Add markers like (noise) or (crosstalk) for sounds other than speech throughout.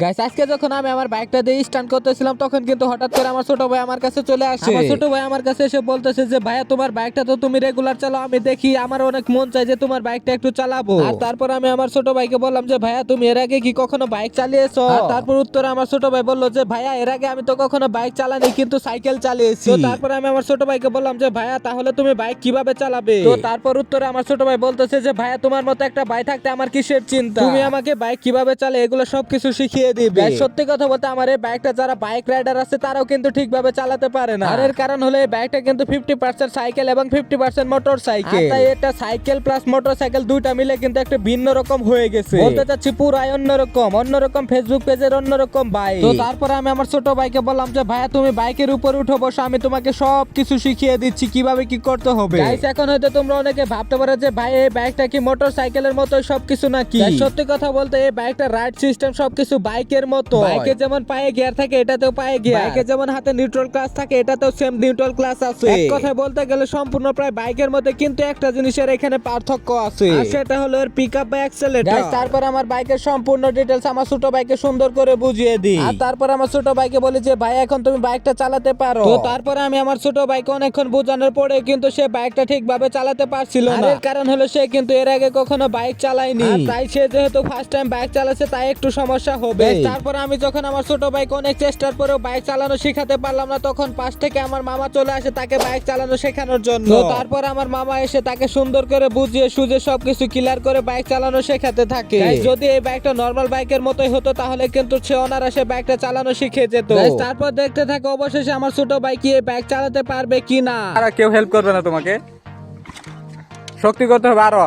Guys আজকে যখন আমি আমার বাইকটা দিয়ে স্টান্ট করতেছিলাম তখন কিন্তু হঠাৎ করে আমার ছোট ভাই আমার কাছে চলে আসে। আমার ছোট ভাই আমার কাছে এসে বলতেছে যে ভাইয়া তোমার বাইকটা তো তুমি রেগুলার চালাও আমি দেখি আমার অনেক মন চাই যে তোমার বাইকটা একটু চালাবো। আর তারপর আমি আমার ছোট ভাইকে বললাম যে ভাইয়া তুমি এর আগে কি কখনো বাইক চালিয়েছো? আর তারপর উত্তরে আমার ছোট ভাই বলল যে ভাইয়া এর আগে আমি তো কখনো বাইক চালানি কিন্তু সাইকেল চালিয়েছি। তো তারপর আমি আমার ছোট ভাইকে বললাম যে ভাইয়া তাহলে তুমি বাইক কীভাবে চালাবে? তো তারপর উত্তরে আমার ছোট ভাই বলতেছে যে ভাইয়া তোমার মতো একটা ভাই থাকতে আমার কিসের চিন্তা? তুমি আমাকে বাইক কীভাবে চালে এগুলো সবকিছু শিখিয়ে দিবে। সত্যি কথা বলতে আমার এই বাইকটা যারা বাইক রাইডার আছে তারাও কিন্তু ঠিকভাবে চালাতে পারে না। আর এর কারণ হলো এই বাইকটা কিন্তু ফিফটি পার্সেন্ট সাইকেল এবং ফিফটি পার্সেন্ট মোটর সাইকেল তাই এটা সাইকেল প্লাস মোটর সাইকেল দুইটা মিলে কিন্তু একটা ভিন্ন রকম হয়ে গেছে। বলতে চাচ্ছি পুরাই অন্যরকম অন্যরকম ফেসবুক পেজের অন্যরকম বাইক তো তারপরে আমি আমার ছোট ভাইকে বললাম যে ভাইয়া তুমি বাইকের উপর উঠো বসো আমি তোমাকে সব কিছু শিখিয়ে দিচ্ছি কীভাবে কি করতে হবে? এখন হয়তো তোমরা অনেকে ভাবতে পারো যে ভাই এই বাইকটা কি মোটর সাইকেলের মতো সবকিছু নাকি? সত্যি কথা বলতে এই বাইকটা রাইড সিস্টেম সবকিছু বাইকের মতো। বাইকে যেমন পায়ে গিয়ার থাকে এটাতেও পায়ে গিয়ার। বাইকে যেমন হাতে নিউট্রাল ক্লাস থাকে এটাতেও সেম নিউট্রাল ক্লাস আছে। এক কথায় বলতে গেলে সম্পূর্ণ প্রায় বাইকের মধ্যে কিন্তু একটা জিনিসের এখানে পার্থক্য আছে। আর সেটা হলো এর পিকআপ বা অ্যাক্সেলেটর তারপর আমার বাইকের সম্পূর্ণ ডিটেলস আমার ছোট বাইকে সুন্দর করে বুঝিয়ে দিই। আর তারপর আমার ছোট বাইকে বলি যে ভাই এখন তুমি বাইকটা চালাতে পারো। তো তারপরে আমি আমার ছোট বাইকে অনেকক্ষণ বোঝানোর পরে কিন্তু সে বাইকটা ঠিকভাবে চালাতে পারছিল না। এর কারণ হলো সে কিন্তু এর আগে কখনো বাইক চালায়নি। আর তাই সে যেহেতু ফার্স্ট টাইম বাইক চালাচ্ছে তাই একটু সমস্যা হবে। তারপর আমি যখন আমার ছোট বাইক অনেক চেষ্টার পরেও বাইক চালানো শেখাতে পারলাম না তখন পাশ থেকে আমার মামা চলে আসে তাকে বাইক চালানো শেখানোর জন্য। তারপর আমার মামা এসে তাকে সুন্দর করে বুঝিয়ে সুঝে সবকিছু ক্লিয়ার করে বাইক চালানো শেখাতে থাকে। যদি এই বাইকটা নর্মাল বাইকের মতোই হতো তাহলে কিন্তু সে অনারাসে বাইকটা চালানো শিখে যেত। তারপর দেখতে থাকে অবশেষে আমার ছোট ভাই কি এই বাইক চালাতে পারবে কিনা? আর কেউ হেল্প করবে না তোমাকে। শক্তি করতে হবে আরও।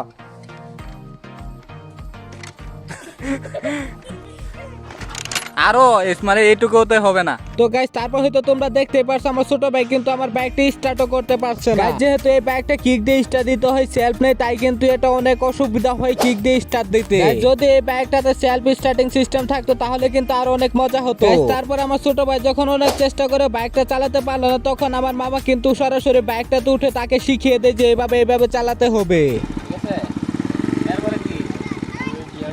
আরও মানে এইটুকুতে হবে না। তো গাইস তারপর হয়তো তোমরা দেখতে পারছ আমার ছোট ভাই কিন্তু আমার বাইকটা স্টার্টও করতে পারছে না। যেহেতু এই বাইকটা কিক দিয়ে স্টার্ট দিতে হয় সেলফ নেই তাই কিন্তু এটা অনেক অসুবিধা হয় কিক দিয়ে স্টার্ট দিতে। যদি এই বাইকটাতে সেলফ স্টার্টিং সিস্টেম থাকতো তাহলে কিন্তু আরও অনেক মজা হতো। তারপর আমার ছোট ভাই যখন অনেক চেষ্টা করে বাইকটা চালাতে পারল না তখন আমার মামা কিন্তু সরাসরি বাইকটাতে উঠে তাকে শিখিয়ে দেয় যে এভাবে এভাবে চালাতে হবে।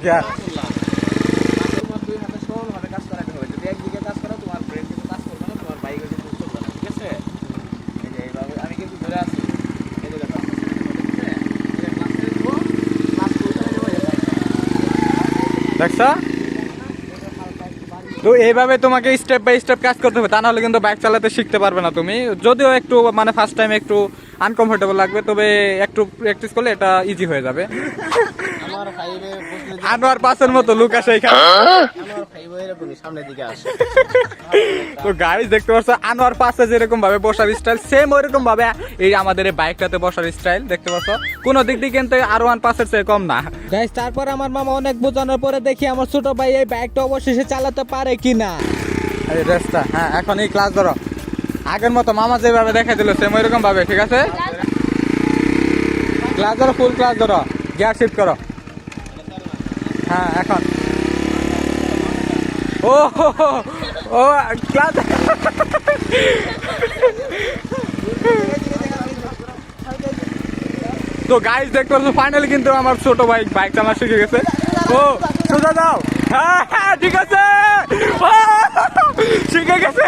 যা। তোমার দুই হাতে সমানভাবে কাজ করাতে হবে যদি একদিকে কাজ করো তোমার ব্রেন কিন্তু কাজ করবে না তোমার বাইক কিন্তু চলবে না ঠিক আছে এই যে এইভাবে আমি কিন্তু ধরে আছি এই যে দেখো ঠিক আছে? এই যে ক্লাসে দেবো, ক্লাস পৌঁছালে দেবো, এই যে বাইক। দেখছ? তো এইভাবে তোমাকে স্টেপ বাই স্টেপ কাজ করতে হবে তা নাহলে কিন্তু বাইক চালাতে শিখতে পারবে না তুমি। যদিও একটু মানে ফার্স্ট টাইম একটু আনকমফোর্টেবল লাগবে তবে একটু প্র্যাকটিস করলে এটা ইজি হয়ে যাবে। আমার ফাইভে বসলে আনোয়ার পাশের মতো লুক আসে এখানে। ফাইভ এরকমই সামনের দিকে আসে। (laughs) তো গাইস দেখতে পাচ্ছ আনোয়ার পাশে যেরকম ভাবে বসার স্টাইল সেম ওইরকম ভাবে এই আমাদের এই বাইকটাতে বসার স্টাইল দেখতে পাচ্ছ? কোনো দিক দিয়ে কিন্তু আর ওয়ান পাসের চেয়ে কম না। গাইস তারপর আমার মামা অনেক বোঝানোর পরে দেখি আমার ছোট ভাই এই বাইকটা অবশেষে চালাতে পারে কিনা। এই রেস্টটা হ্যাঁ এখন এই ক্লাস ধরো। আগের মতো মামা যেভাবে দেখা দিল সেম ওইরকম ভাবে ঠিক আছে? ক্লাস ধরো ফুল ক্লাস ধরো। গিয়ার শিফট করো। হ্যাঁ এখন। ও ও, ক্লাস তো গাইজ দেখতে পাচ্ছ ফাইনালি কিন্তু আমার ছোট ভাই বাইক আমার শিখে গেছে। ও, সোজা দাও হ্যাঁ হ্যাঁ ঠিক আছে। শিখে গেছে।